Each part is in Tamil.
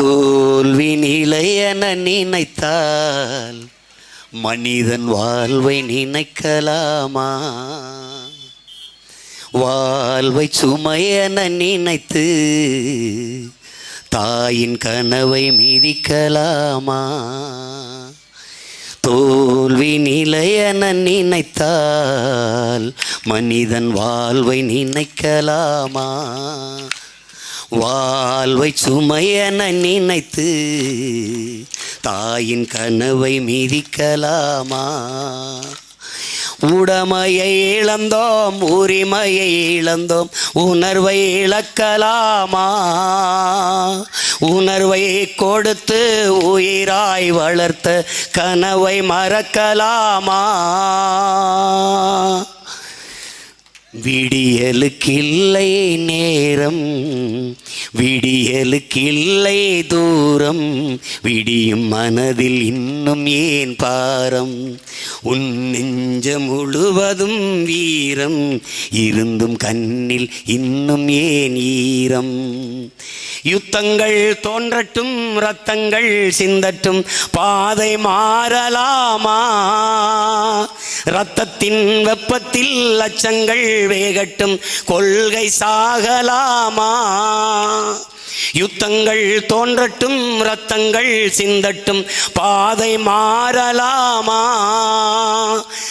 தோல்வி நிலையென நினைத்தால் மனிதன் வாழ்வை நினைக்கலாமா? வாழ்வை சுமையென நினைத்து தாயின் கனவை மிதிக்கலாமா? தோல்வி நிலையென நினைத்தால் மனிதன் வாழ்வை நினைக்கலாமா? வாழ்வை சுமையென நினைத்து தாயின் கனவை மிதிக்கலாமா உடமையை இழந்தோம் உரிமையை இழந்தோம் உணர்வை இழக்கலாமா? உணர்வை கொடுத்து உயிராய் வளர்த்த கனவை மறக்கலாமா? விடியலுக்கில்லை நேரம். விடியலுக்கில்லை தூரம். விடியும் மனதில் இன்னும் ஏன் பாரம்? உன் நெஞ்ச முழுவதும் வீரம். இருந்தும் கண்ணில் இன்னும் ஏன் ஈரம்? யுத்தங்கள் தோன்றட்டும் ரத்தங்கள் சிந்தட்டும் பாதை மாறலாமா? ரத்தத்தின் வெப்பத்தில் அச்சங்கள் வேகட்டும் கொள்கை சாகலாமா? யுத்தங்கள் தோன்றட்டும் ரத்தங்கள் சிந்தட்டும் பாதை மாறலாமா?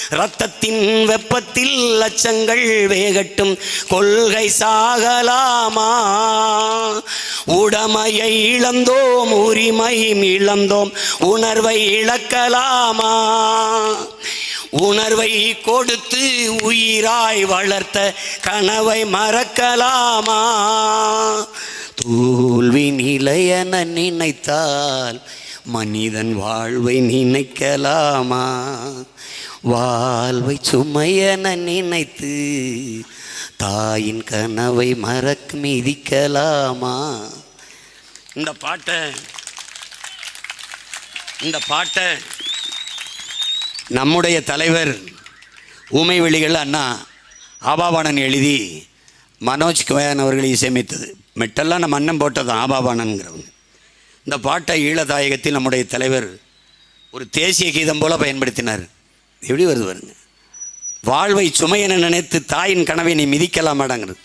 ரத்தத்தின் வெப்பத்தில் லட்சங்கள் வேகட்டும் கொள்கை சாகலாமா? உடமையை இழந்தோம் உரிமை இழந்தோம் உணர்வை இழக்கலாமா? உணர்வை கொடுத்து உயிராய் வளர்த்த கனவை மறக்கலாமா? தோல்வி நிலையன நினைத்தால் மனிதன் வாழ்வை நினைக்கலாமா? வாழ்வை சுமையென நினைத்து தாயின் கனவை மறக்க மிதிக்கலாமா? இந்த பாட்டை இந்த பாட்டை நம்முடைய தலைவர் ஊமை வெளிகள் அண்ணா ஆபாவாணன் எழுதி மனோஜ் கவையான் அவர்கள் இசையமைத்தது. மெட்டெல்லாம் நம்ம அண்ணன் போட்டது ஆபாபானங்கிறவங்க. இந்த பாட்டை ஈழதாயகத்தில் நம்முடைய தலைவர் ஒரு தேசிய கீதம் போல பயன்படுத்தினார். எப்படி வருது பாருங்க. வாழ்வை சுமையென நினைத்து தாயின் கனவை நீ மிதிக்கலாமாடாங்கிறது.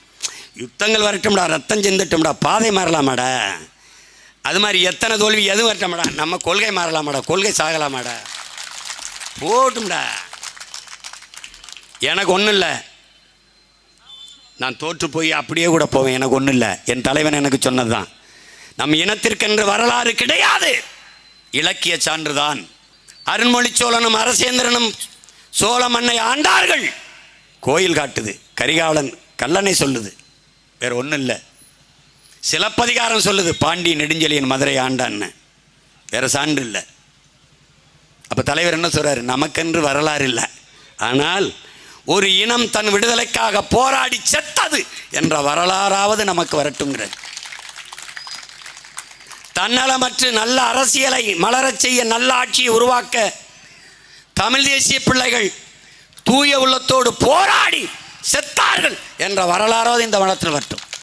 யுத்தங்கள் வரட்டும்டா ரத்தம் சிந்தட்டும்டா பாதை மாறலாமாடா. அது மாதிரி எத்தனை தோல்வி எதுவும் வரட்டும்டா. நம்ம கொள்கை மாறலாமாடா கொள்கை சாகலாமாடா. போட்டும்டா. எனக்கு ஒன்றும் இல்லை. நான் தோற்று போய் அப்படியே கூட போவேன். எனக்கு ஒன்றும் இல்லை. என் தலைவன் எனக்கு சொன்னதுதான். நம் இனத்திற்கென்று வரலாறு கிடையாது. இலக்கிய சான்றுதான். அருண்மொழி சோழனும் அரசேந்திரனும் சோழ மண்ணை ஆண்டார்கள். கோயில் காட்டுது. கரிகாலன் கல்லணை சொல்லுது. வேற ஒன்றும் இல்லை. சிலப்பதிகாரம் சொல்லுது. பாண்டி நெடுஞ்செலியன் மதுரை ஆண்டான்னு. வேற சான்று இல்லை. அப்போ தலைவர் என்ன சொல்கிறார் நமக்கென்று வரலாறு இல்லை. ஆனால் ஒரு இனம் தன் விடுதலைக்காக போராடி செத்தது என்ற வரலாறாவது நமக்கு வரட்டுங்கிறது தன்னலமற்று நல்ல அரசியலை மலரச் செய்ய நல்ல ஆட்சியை உருவாக்க தமிழ் தேசிய பிள்ளைகள் தூய உள்ளத்தோடு போராடி செத்தார்கள் என்ற வரலாறாவது இந்த வளத்தில் வரட்டும்.